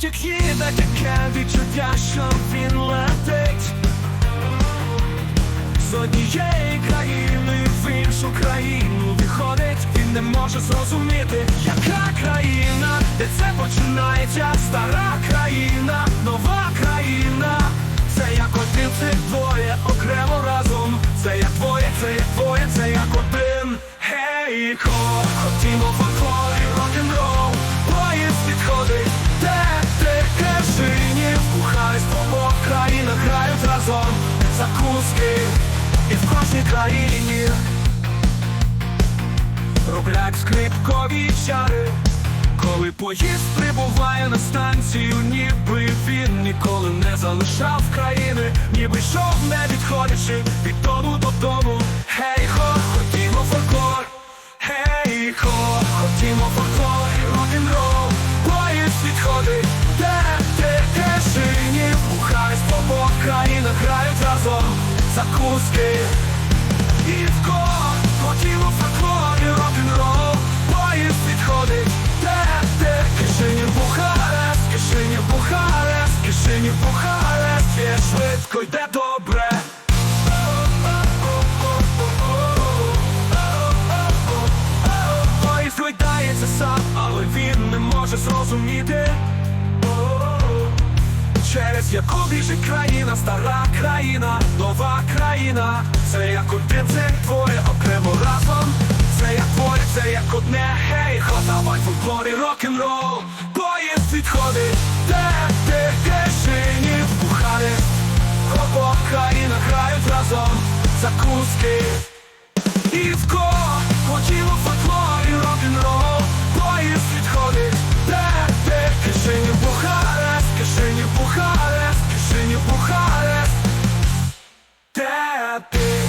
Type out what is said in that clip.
Потяг їде, таке відчуття, що він летить. З однієї країни в іншу країну виходить, він не може зрозуміти, яка країна, де це починається, стара країна, нова країна, це як один, це двоє, окремо разом, це як двоє, це як двоє, це як один. Гей, хо, хотімо В країні роблять скрипкові чари, коли поїзд прибуває на станцію, ніби він ніколи не залишав країни, ніби йшов не відходячи від дому додому. Гей, хо, хотімо фольклор, гей, хо, хотімо і рок-н-рол, поїзд відходить, де ти тишині, бухай з обох країнах грають разом. Закуски кого хотіло фольклор і рок-н-рол Поїзд відходить, Бухарест, кишені Бухарест, кишені Бухарест Є швидко йде добре. Поїзд гойдається сам, але він не може зрозуміти Через яку біжить країна, стара країна, нова країна, це як один, це двоє окремо разом, це як двоє, це як одне, гей, давай фольклор рок-н-рол, поїзд відходить, де ти кишені в Бухарест, обох країнах грають разом, закуски, Бухарест, кишені Бухарест, де ти